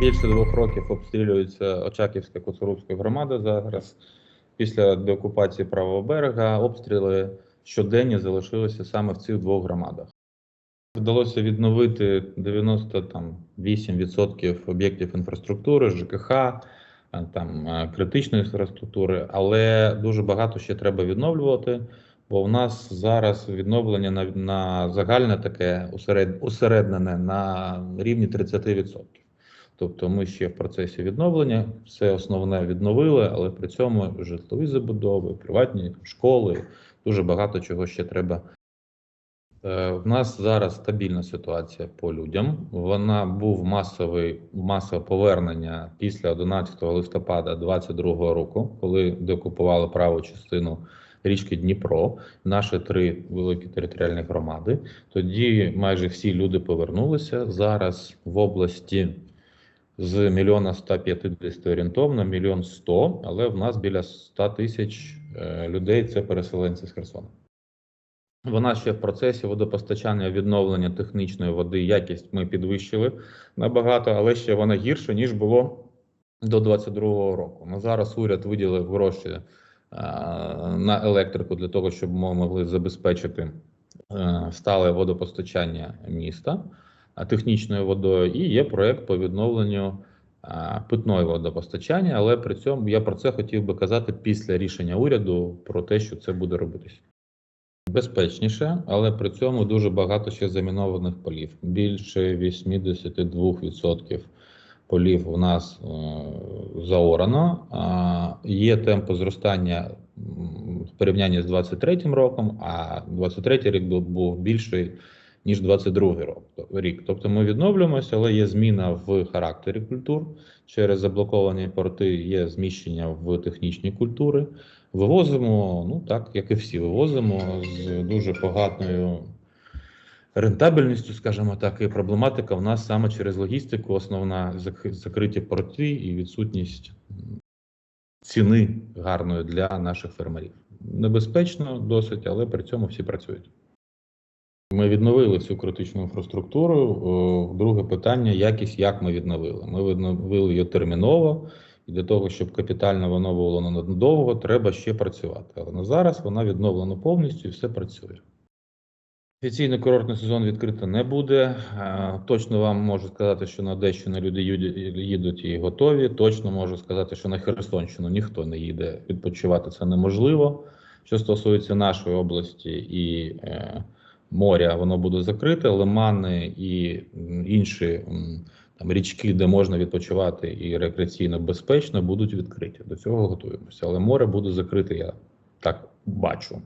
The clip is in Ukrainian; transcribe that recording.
Більше двох років обстрілюється Очаківська Коцурубська громада зараз. Після деокупації правого берега обстріли щоденні залишилися саме в цих двох громадах. Вдалося відновити 98% об'єктів інфраструктури, ЖКХ, е, там е, критичної інфраструктури, але дуже багато ще треба відновлювати. Бо в нас зараз відновлення на, на загальне таке усеред, усереднене на рівні 30%. Тобто ми ще в процесі відновлення, все основне відновили, але при цьому житлові забудови, приватні школи, дуже багато чого ще треба. Е, В нас зараз стабільна ситуація по людям. Вона був масовий масове повернення після 11 листопада 2022 року, коли деокупували праву частину річки Дніпро, наші три великі територіальні громади. Тоді майже всі люди повернулися. Зараз в області з мільйона 150 орієнтовно, мільйон 100, але в нас біля 100 тисяч е, людей це переселенці з Херсона. Вона ще в процесі водопостачання відновлення технічної води. Якість ми підвищили набагато, але ще вона гірша, ніж було до 2022 року. На зараз уряд виділив гроші е, на електрику для того, щоб ми могли забезпечити е, стале водопостачання міста технічною водою. І є проект по відновленню питної водопостачання. Але при цьому я про це хотів би казати після рішення уряду про те, що це буде робитись. Безпечніше, але при цьому дуже багато ще замінованих полів. Більше 82% полів у нас е, заорано. Є темпи зростання в порівнянні з 23 роком, а 23 рік був більший ніж 22 рок, рік. Тобто ми відновлюємося, але є зміна в характері культур. Через заблоковані порти є зміщення в технічні культури. Вивозимо, ну так як і всі, вивозимо з дуже поганою рентабельністю, скажімо так, і проблематика в нас саме через логістику, основна закриті порти і відсутність ціни гарної для наших фермерів. Небезпечно досить, але при цьому всі працюють. Ми відновили всю критичну інфраструктуру. Друге питання: якість, як ми відновили. Ми відновили її терміново. І для того, щоб капітально воно було надовго, треба ще працювати. Але на зараз вона відновлена повністю і все працює. Офіційний курортний сезон відкрито не буде. Е, Точно вам можу сказати, що на Одещину люди їдуть- їдуть і готові. Точно можу сказати, що на Херсонщину ніхто не їде відпочивати. Це неможливо. Що стосується нашої області і е, моря, воно буде закрите. Лимани і інші там річки, де можна відпочивати і рекреаційно безпечно, будуть відкриті. До цього готуємося. Але море буде закрите, я так бачу.